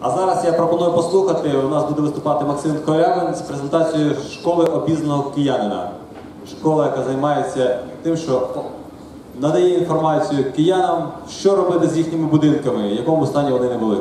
А зараз я пропоную послухати. У нас буде виступати Максим Корявин з презентацією школи обізнаного киянина. Школа, яка займається тим, що надає інформацію киянам, що робити з їхніми будинками, в якому стані вони не були.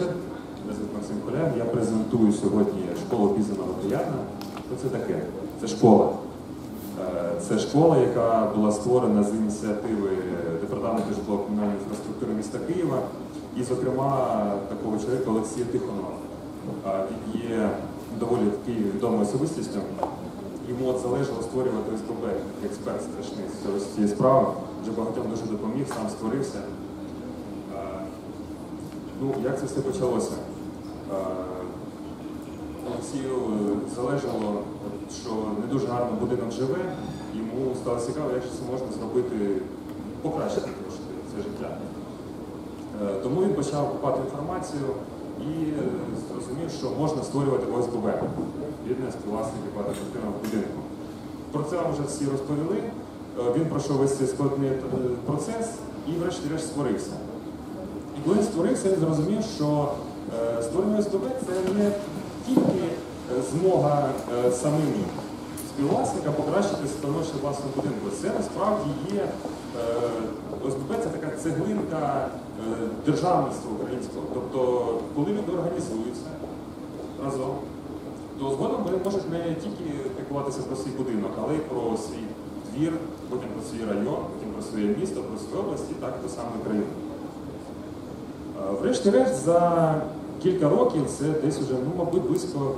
Вечір. Мене звуть Максим Колян. Я презентую сьогодні школу пізнаного кияна. Що це таке? Це школа. Е, Це школа, яка була створена з ініціативи Департаменту житлово-комунальної інфраструктури міста Києва і, зокрема, такого чоловіка Олексія Тихонова. Він є доволі Києві відомою особистістю. Йому от залежало створювати СББ, експерт страшний з цієї справи. Вже багатьом дуже допоміг, сам створився. Ну, як це все почалося? Е, Олексію е, залежало, що не дуже гарно будинок живе, йому стало цікаво, як це можна зробити, покращити трошки це життя. Е, Тому він почав купати інформацію і зрозумів, що можна створювати ОСББ, бідне співвласників багатоквартирного будинку. Про це вам вже всі розповіли. Він пройшов весь цей складний процес і врешті-решт створився. Коли він створився, він зрозумів, що е, створення ОСББ це не тільки е, змога е, самим співвласника покращити становище власного будинку. Це насправді є ОСББ це така цеглинка державництва українського. Тобто, коли люди організуються разом, то згодом вони можуть не тільки піклуватися про свій будинок, але й про свій двір, потім про свій район, потім про своє місто, про свою область і так до самої країни. Врешті-решт, за кілька років, це десь уже, ну, мабуть, близько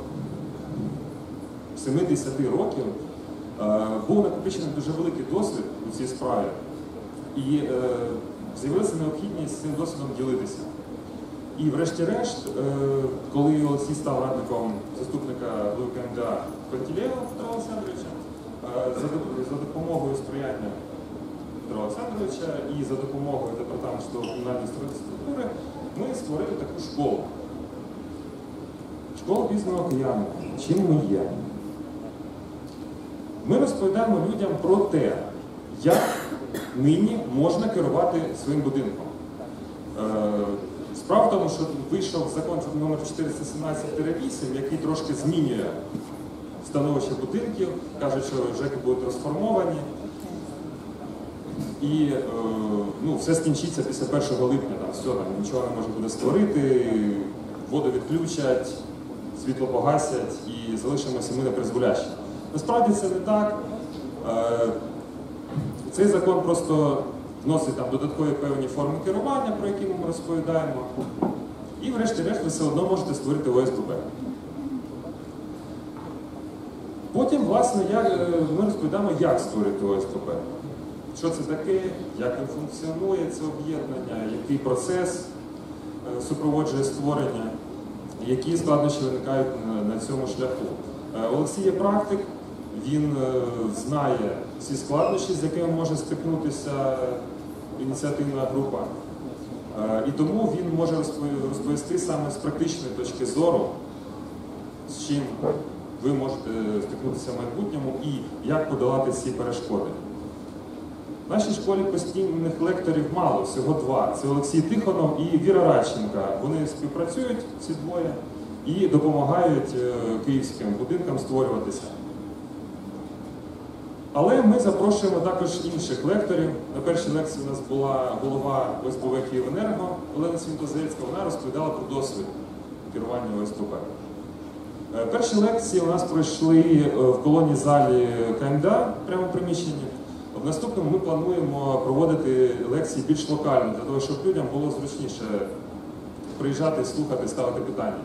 70 років, е, був накопичений дуже великий досвід у цій справі. І е, з'явилася необхідність з цим досвідом ділитися. І врешті-решт, е, коли Олексій став радником заступника КМДА Пантілєва Петра Олександровича, за допомогою сприяння Петра Олександровича і за допомогою департаменту комунальної інфраструктури ми створили таку школу. Школа пізного кияна. Чим ми є? Ми розповідаємо людям про те, як нині можна керувати своїм будинком. Е, Справа в тому, що вийшов закон номер 417-8, який трошки змінює становище будинків, кажуть, що ЖЕКи будуть розформовані. І е, ну, все скінчиться після 1 липня, там все, там, нічого не може буде створити, воду відключать, світло погасять і залишимося ми на призволяще. Насправді це не так. Е, цей закон просто вносить там додаткові певні форми керування, про які ми розповідаємо. І врешті-решт ви все одно можете створити ОСББ. Потім, власне, як, е, ми розповідаємо, як створити ОСББ. Що це таке, як він функціонує, це об'єднання, який процес е, супроводжує створення, які складнощі виникають на, цьому шляху. Е, Олексій є практик, він е, знає всі складнощі, з якими може стикнутися ініціативна група. І тому він може розповісти саме з практичної точки зору, з чим ви можете стикнутися в майбутньому і як подолати ці перешкоди. В нашій школі постійних лекторів мало, всього два. Це Олексій Тихонов і Віра Радченка. Вони співпрацюють, ці двоє, і допомагають е, київським будинкам створюватися. Але ми запрошуємо також інших лекторів. На першій лекції у нас була голова ОСБВ Київенерго Олена Свінтозельська. Вона розповідала про досвід керування ОСБВ. Е, Перші лекції у нас пройшли е, в колонії залі КМДА прямо в приміщенні. В наступному ми плануємо проводити лекції більш локально, для того, щоб людям було зручніше приїжджати, слухати, ставити питання.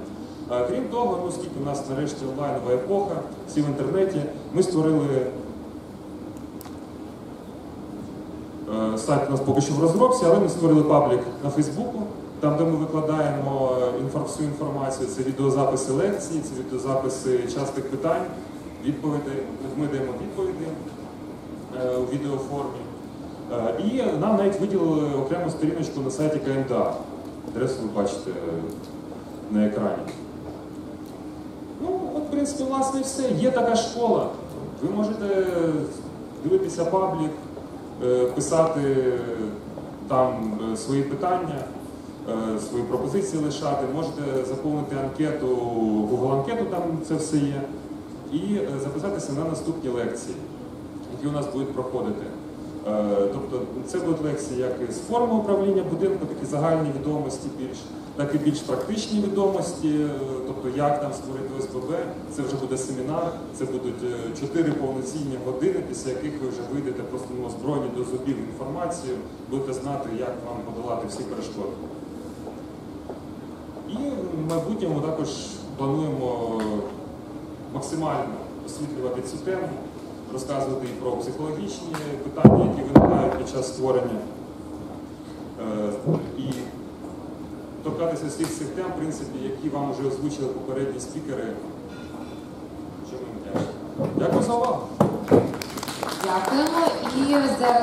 Е, Крім того, ну, оскільки у нас нарешті онлайнова епоха, всі в інтернеті, ми створили е, сайт у нас поки що в розробці, але ми створили паблік на Фейсбуку, там, де ми викладаємо всю інформацію, це відеозаписи лекцій, це відеозаписи частих питань. відповіді, ми даємо відповіді е, у відеоформі. Е, І нам навіть виділили окрему сторіночку на сайті КМДА. Адресу ви бачите е, на екрані. Ну, от, в принципі, власне, все. Є така школа. Ви можете дивитися паблік, е, писати там е, свої питання, е, свої пропозиції лишати. Можете заповнити анкету, Google анкету, там це все є. І е, записатися на наступні лекції, які у нас будуть проходити. Е, Тобто це будуть лекції як з форми управління будинку, такі загальні відомості більш, так і більш практичні відомості, е, тобто як там створити ОСББ. Це вже буде семінар, це будуть е, чотири повноцінні години, після яких ви вже вийдете просто ну, озброєні до зубів інформацію, будете знати, як вам подолати всі перешкоди. І в майбутньому також плануємо максимально освітлювати цю тему, розказувати і про психологічні питання, які виникають під час створення. Е, І торкатися всіх цих тем, в принципі, які вам вже озвучили попередні спікери. Дякую за увагу. Дякуємо. І зараз